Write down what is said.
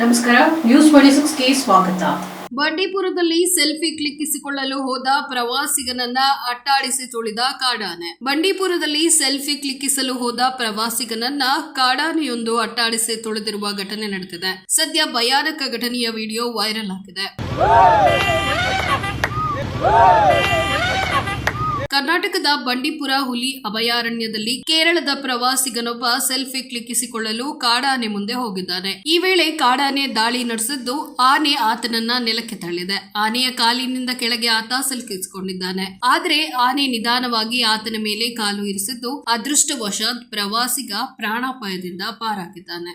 ನಮಸ್ಕಾರ. News twenty ಸಿಕ್ಸ್ಗೆ ಸ್ವಾಗತ. ಬಂಡೀಪುರದಲ್ಲಿ selfie ಕ್ಲಿಕ್ಕಿಸಿಕೊಳ್ಳಲು ಹೋದ ಪ್ರವಾಸಿಗನನ್ನ ಅಟ್ಟಾಡಿಸಿ ತುಳಿದ ಕಾಡಾನೆ. ಬಂಡೀಪುರದಲ್ಲಿ ಸೆಲ್ಫಿ ಕ್ಲಿಕ್ಕಿಸಲು ಹೋದ ಪ್ರವಾಸಿಗನನ್ನ ಕಾಡಾನೆಯೊಂದು ಅಟ್ಟಾಡಿಸಿ ತುಳಿದಿರುವ ಘಟನೆ ನಡೆದಿದೆ. ಸದ್ಯ ಭಯಾನಕ ಘಟನೆಯ ವಿಡಿಯೋ ವೈರಲ್ ಆಗಿದೆ. ಕರ್ನಾಟಕದ ಬಂಡೀಪುರ, ಹುಲಿ ಅಭಯಾರಣ್ಯದಲ್ಲಿ ಕೇರಳದ ಪ್ರವಾಸಿಗನೊಬ್ಬ ಸೆಲ್ಫಿ ಕ್ಲಿಕ್ಕಿಸಿಕೊಳ್ಳಲು ಕಾಡಾನೆ ಮುಂದೆ ಹೋಗಿದ್ದಾನೆ. ಈ ವೇಳೆ ಕಾಡಾನೆ ದಾಳಿ ನಡೆಸಿದ್ದು ಆನೆ ಆತನನ್ನ ನೆಲಕ್ಕೆ ತಳ್ಳಿದೆ. ಆನೆಯ ಕಾಲಿನಿಂದ ಕೆಳಗೆ ಆತ ಸಿಲುಕಿಸಿಕೊಂಡಿದ್ದಾನೆ ಆದರೆ ಆನೆ ನಿಧಾನವಾಗಿ ಆತನ ಮೇಲೆ ಕಾಲು ಇರಿಸಿದ್ದು ಅದೃಷ್ಟವಶಾತ್ ಪ್ರವಾಸಿಗ ಪ್ರಾಣಾಪಾಯದಿಂದ ಪಾರಾಗಿದ್ದಾನೆ.